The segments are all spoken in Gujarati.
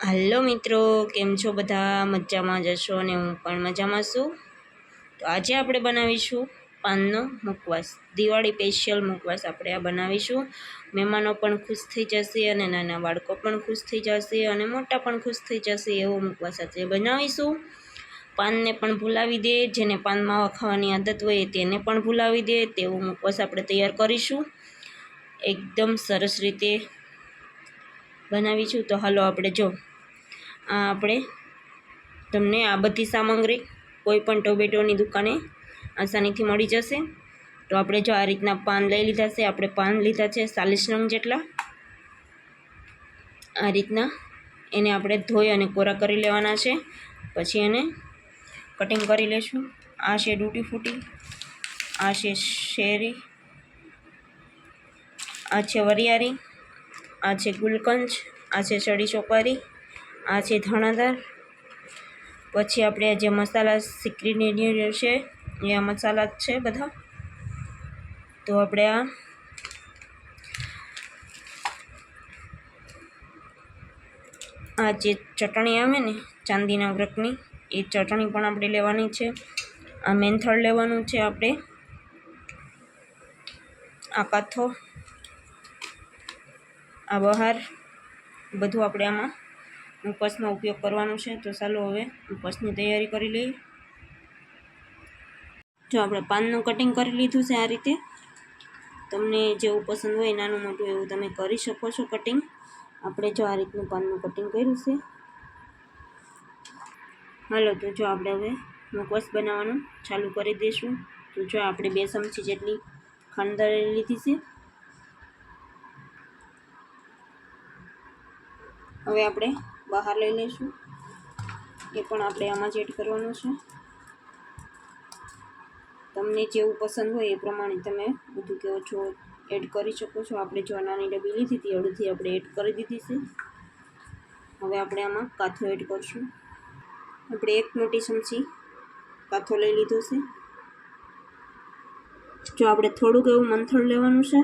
હાલો મિત્રો, કેમ છો બધા? મજામાં જશો અને હું પણ મજામાં છું. તો આજે આપણે બનાવીશું પાનનો મુકવાસ દિવાળી સ્પેશિયલ મુકવાસ આપણે આ બનાવીશું. મહેમાનો પણ ખુશ થઈ જશે અને નાના બાળકો પણ ખુશ થઈ જશે અને મોટા પણ ખુશ થઈ જશે એવો મુકવાસ આજે બનાવીશું. પાનને પણ ભૂલાવી દે, જેને પાન માવા ખાવાની આદત હોય તેને પણ ભૂલાવી દે, તેવો મુકવાસ આપણે તૈયાર કરીશું. એકદમ સરસ રીતે બનાવીશું. તો હાલો આપણે જો આ આપણે તમને આ બધી સામગ્રી કોઈપણ ટોમેટોની દુકાને આસાનીથી મળી જશે. તો આપણે જો આ રીતના પાન લઈ લીધા છે, આપણે પાન લીધા છે ચાલીસ નંગ જેટલા. આ રીતના એને આપણે ધોઈ અને કોરા કરી લેવાના છે. પછી એને કટિંગ કરી લેશું. આ છે ડૂટી ફૂટી, આ છે શેરી, આ છે વરિયારી આ છે ગુલકંજ, આ છે ચડી ચોપારી આ છે ધાણાદાર. પછી આપણે જે મસાલા ઇન્ગ્રીડિયન્ટ છે, એ આ મસાલા છે બધા. તો આપણે આ આ જે ચટણી આવે ને, ચાંદીના વ્રતની, એ ચટણી પણ આપણે લેવાની છે. આ મેન્થળ લેવાનું છે આપણે. આ કાથો, આ બહાર, બધું આપણે આમાં ઉપવાસનો ઉપયોગ કરવાનો છે, તો ચાલો હવે ઉપવાસની તૈયારી કરી લઈએ. જો આપણે પાનનું કટિંગ કરી લીધું છે આ રીતે, તમને જેવું પસંદ હોય નાનું મોટું એવું તમે કરી શકો છો કટિંગ. આપણે જો આ રીતનું પાનનું કટિંગ કર્યું છે. હાલો, તો જો આપણે હવે મુકવસ બનાવવાનું ચાલુ કરી દઈશું. તો જો આપણે બે ચમચી જેટલી ખાંડ લીધી છે. હવે આપણે બહાર લઈ લઈશું. એ પણ આપણે આમાં જ એડ કરવાનું છે. તમને જેવું પસંદ હોય એ પ્રમાણે તમે બધું કે છો એડ કરી શકો છો. આપણે જો નાની ડબ્બી લીધી હતી અડધી આપણે એડ કરી દીધી છે. હવે આપણે આમાં કાથો એડ કરશું. આપણે એક મોટી ચમચી કાથો લઈ લીધો છે. જો આપણે થોડુંક એવું મંથળ લેવાનું છે.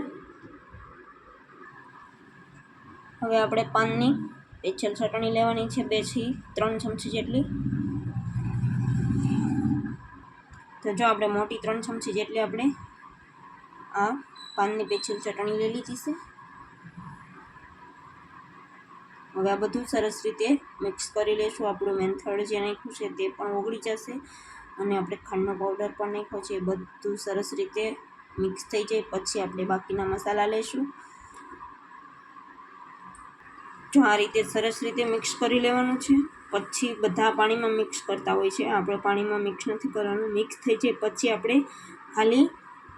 હવે આપણે પાનની પેચલ ચટણી લેવાની છે બેથી ત્રણ ચમચી જેટલી. તો જો આપણે મોટી ત્રણ ચમચી જેટલી આપણે આ પાનની પેચેલ ચટણી લઈ લીધી છે. હવે આ બધું સરસ રીતે મિક્સ કરી લઈશું આપણું મેન્થડ જે નાખ્યું છે તે પણ ઓગળી જશે અને આપણે ખાંડનો પાવડર પણ નાખ્યો છે. એ બધું સરસ રીતે મિક્સ થઈ જાય. પછી આપણે બાકીના મસાલા લઈશું જો આ રીતે સરસ રીતે મિક્સ કરી લેવાનું છે. પછી બધા પાણીમાં મિક્સ કરતા હોય છે. આપણે પાણીમાં મિક્સ નથી કરવાનું. મિક્સ થઈ જાય પછી આપણે ખાલી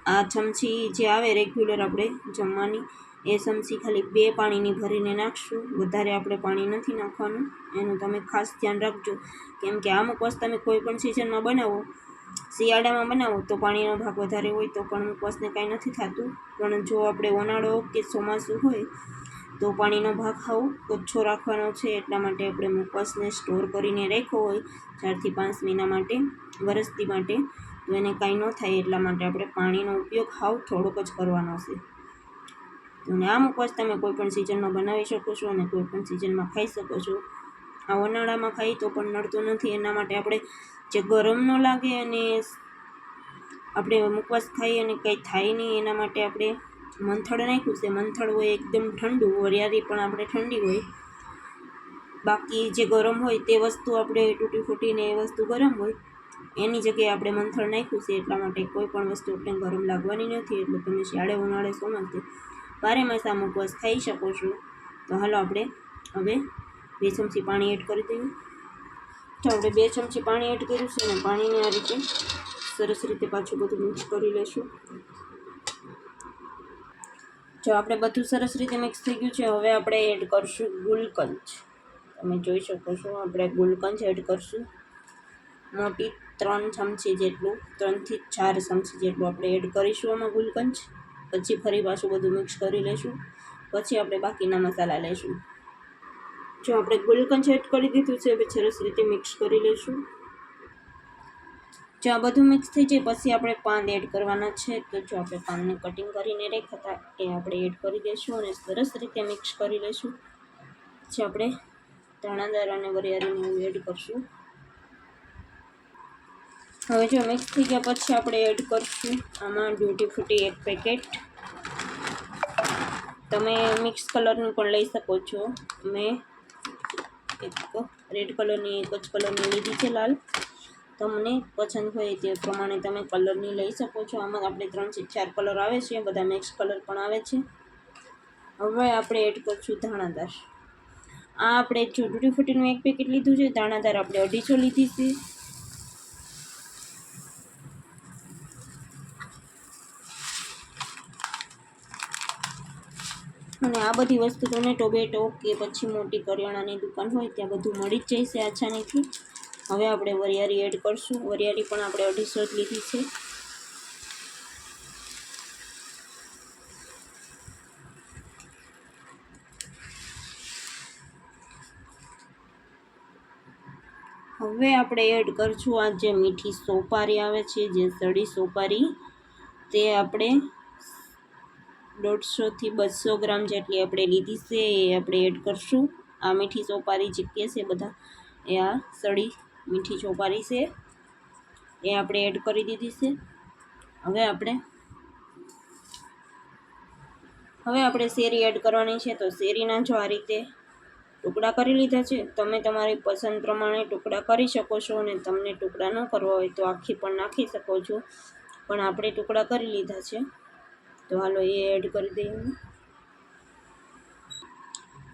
આ ચમચી જે આવે રેગ્યુલર આપણે જમવાની, એ ચમચી ખાલી બે પાણીની ભરીને નાખશું. વધારે આપણે પાણી નથી નાખવાનું. એનું તમે ખાસ ધ્યાન રાખજો. કેમ કે આ વસ્તુ તમે કોઈ પણ સિઝનમાં બનાવો, શિયાળામાં બનાવો, તો પાણીનો ભાગ વધારે હોય તો પણ અમુક વસ્તુને કાંઈ નથી થતું. પણ જો આપણે ઉનાળો કે ચોમાસું હોય તો પાણીનો ભાગ ખાવ ઓછો રાખવાનો છે, એટલા માટે આપણે મુકવાસને સ્ટોર કરીને રાખ્યો હોય, ચારથી પાંચ મહિના માટે, વરસથી માટે, તો એને કાંઈ ન થાય એટલા માટે આપણે પાણીનો ઉપયોગ હાવ થોડોક જ કરવાનો છે. અને આ મુકવાસ તમે કોઈપણ સિઝનમાં બનાવી શકો છો અને કોઈપણ સિઝનમાં ખાઈ શકો છો. આ ઉનાળામાં ખાઈ તો પણ નડતું નથી, એના માટે આપણે જે ગરમ ન લાગે અને આપણે મુકવાસ ખાઈ અને કંઈ થાય નહીં, એના માટે આપણે મંથળ નાખ્યું છે. મંથળ હોય એકદમ ઠંડુ, વરિયાળી પણ આપણે ઠંડી હોય. બાકી જે ગરમ હોય તે વસ્તુ આપણે તૂટી ફૂટીને એ વસ્તુ ગરમ હોય. એની જગ્યાએ આપણે મંથળ નાખ્યું છે એટલા માટે કોઈ પણ વસ્તુ આપણે ગરમ લાગવાની નથી. એટલે તમે શિયાળે ઉનાળે ચોમાસે બારે માસ આ મુખવાસ ખાઈ શકો છો. તો હાલો આપણે હવે બે ચમચી પાણી એડ કરી દઈએ. તો આપણે બે ચમચી પાણી એડ કર્યું છે અને પાણીને આ રીતે સરસ રીતે પાછું બધું મિક્સ કરી લઈશું જો આપણે બધું સરસ રીતે મિક્સ થઈ ગયું છે, હવે આપણે એડ કરશું ગુલકંચ તમે જોઈ શકો છો, આપણે ગુલકંજ એડ કરશું. મોટી ત્રણ ચમચી જેટલું ત્રણથી ચાર ચમચી જેટલું આપણે એડ કરીશું આમાં ગુલકંચ પછી ફરી પાછું બધું મિક્સ કરી લઈશું. પછી આપણે બાકીના મસાલા લઈશું. જો આપણે ગુલકંચ એડ કરી દીધું છે, હવે સરસ રીતે મિક્સ કરી લઈશું. જો આ બધું મિક્સ થઈ જાય, પછી આપણે પાન એડ કરવાના છે. તો જો આપણે પાનને કટિંગ કરીને રાખ્યા હતા, એ આપણે એડ કરી દઈશું અને સરસ રીતે મિક્સ કરી લઈશું. પછી આપણે ધાણાદાર અને વરિયાળીને એડ કરશું. હવે જો મિક્સ થઈ ગયા, પછી આપણે એડ કરશું આમાં ડ્યુટી ફ્રૂટી એક પેકેટ તમે મિક્સ કલરનું પણ લઈ શકો છો. મેં એક રેડ કલરની એક જ કલરની લીધી છે લાલ. તમને પસંદ હોય તે પ્રમાણે તમે કલરની લઈ શકો છો. આમાં આપણે ત્રણથી ચાર કલર આવે છે, બધા મિક્સ કલર પણ આવે છે. હવે આપણે એડ કરશું ધાણાદાર. આ આપણે જો ડ્યુટી ફૂટીનું એક પેકેટ લીધું છે દાણાદાર આપણે અઢીસો લીધી છે. અને આ બધી વસ્તુ તમને ટોબેટો કે પછી મોટી કરિયાણાની દુકાન હોય ત્યાં બધું મળી જ જશે આછાનીથી હવે આપણે વરિયાળી એડ કરશું. વરિયાળી પણ આપણે અઢીસો જ લીધી છે. હવે આપણે એડ કરશું આ જે મીઠી સોપારી આવે છે, જે સડી સોપારી, તે આપણે દોઢસોથી બસો ગ્રામ જેટલી આપણે લીધી છે, એ આપણે એડ કરશું. આ મીઠી સોપારી જે કહે છે બધા, એ આ સડી મીઠી ચોપારી છે. એ આપણે એડ કરી દીધી છે. હવે આપણે હવે આપણે શેરી એડ કરવાની છે તો શેરીના જો આ રીતે ટુકડા કરી લીધા છે, તમે તમારી પસંદ પ્રમાણે ટુકડા કરી શકો છો અને તમને ટુકડા ન કરવા હોય તો આખી પણ નાખી શકો છો. પણ આપણે ટુકડા કરી લીધા છે. તો હાલો એ એડ કરી દઈએ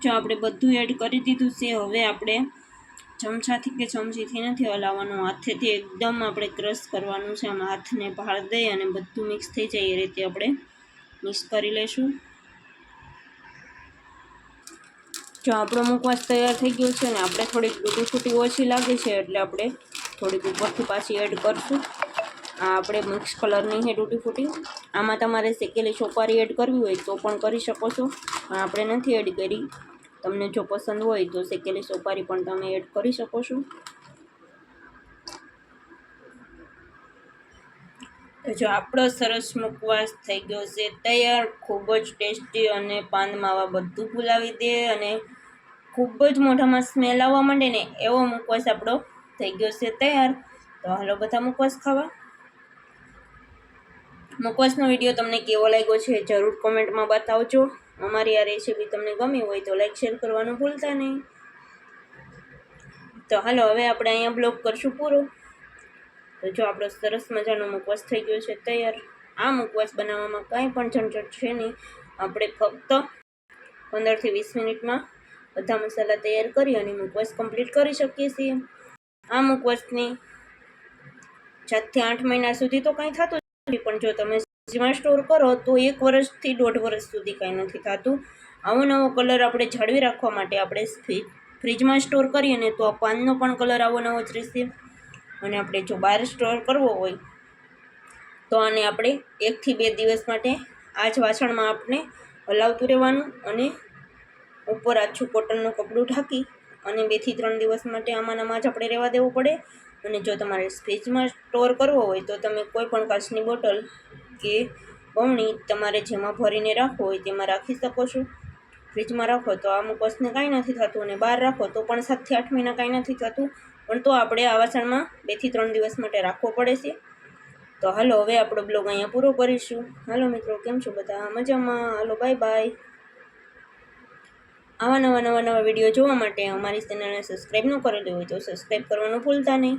જો આપણે બધું એડ કરી દીધું છે, હવે આપણે ચમચાથી કે ચમચીથી નથી હલાવવાનું. હાથેથી એકદમ આપણે ક્રશ કરવાનું છે. આમ હાથને ભાળ દઈ અને બધું મિક્સ થઈ જાય એ રીતે આપણે મિક્સ કરી લઈશું. જો આપણો મુખવાસ તૈયાર થઈ ગયો છે ને આપણે થોડીક ડૂટી ફૂટી ઓછી લાગે છે એટલે આપણે થોડીક ઉપરથી પાછી એડ કરશું. આ આપણે મિક્સ કલરની છે ડૂટી ફૂટી. આમાં તમારે શેકેલી સોપારી એડ કરવી હોય તો પણ કરી શકો છો. પણ આપણે નથી એડ કરી. તમને જો પસંદ હોય તો શેકેલી સોપારી પણ તમે એડ કરી શકો છો. જો આપણો સરસ મુખવાસ થઈ ગયો છે, તૈયાર, ખૂબ જ ટેસ્ટી અને પાન માવા બધું ભૂલાવી દે અને ખૂબ જ મોઢામાં સ્મેલ આવવા માંડે ને એવો મુખવાસ આપણો થઈ ગયો છે તૈયાર. તો હાલો બધા મુખવાસ ખાવા. મુખવાસનો વીડિયો તમને કેવો લાગ્યો છે જરૂર કોમેન્ટમાં બતાવજો. અમારી આ રેસીપી તમને ગમી હોય તો લાઈક શેર કરવાનું ભૂલતા નહીં. તો હાલો, હવે આપણે અહીંયા બ્લોક કરશું પૂરો. તો જો આપણો સરસ મજાનો મુખવાસ થઈ ગયો છે તૈયાર. આ મુખવાસ બનાવવામાં કાંઈ પણ ઝંઝટ છે નહીં. આપણે ફક્ત પંદરથી વીસ મિનિટમાં બધા મસાલા તૈયાર કરી અને મુખવાસ કમ્પ્લીટ કરી શકીએ છીએ. આ મુખવાસની સાતથી આઠ મહિના સુધી તો કાંઈ થતું નથી, પણ જો તમે ફ્રીજમાં સ્ટોર કરો તો એક વર્ષથી દોઢ વર્ષ સુધી કાંઈ નથી થતું. આવો નવો કલર આપણે જાળવી રાખવા માટે આપણે ફ્રીજમાં સ્ટોર કરીએ ને તો આ પાનનો પણ કલર આવો નવો જ રહેશે. અને આપણે જો બહાર સ્ટોર કરવો હોય તો આને આપણે એકથી બે દિવસ માટે આ જ વાસણમાં આપણે હલાવતું રહેવાનું અને ઉપર આછું કોટનનું કપડું ઢાંકી અને બેથી ત્રણ દિવસ માટે આમાંનામાં આમાં જ આપણે રહેવા દેવું પડે. અને જો તમારે ફ્રીજમાં સ્ટોર કરવો હોય તો તમે કોઈ પણ કાચની બોટલ કે બમણી તમારે જેમાં ભરીને રાખવું હોય તેમાં રાખી શકો છો. ફ્રીજમાં રાખો તો અમુક વસ્તુને કાંઈ નથી થતું અને બહાર રાખો તો પણ સાતથી આઠ મહિના કાંઈ નથી થતું. પણ તો આપણે આ વાસણમાં બેથી ત્રણ દિવસ માટે રાખવો પડે છે. તો હાલો, હવે આપણો બ્લોગ અહીંયા પૂરો કરીશું. હાલો મિત્રો, કેમ છો બધા? મજામાં? હાલો બાય બાય આવા નવા નવા નવા વીડિયો જોવા માટે અમારી ચેનલને સબસ્ક્રાઈબ ન કરેલી હોય તો સબસ્ક્રાઈબ કરવાનું ભૂલતા નહીં.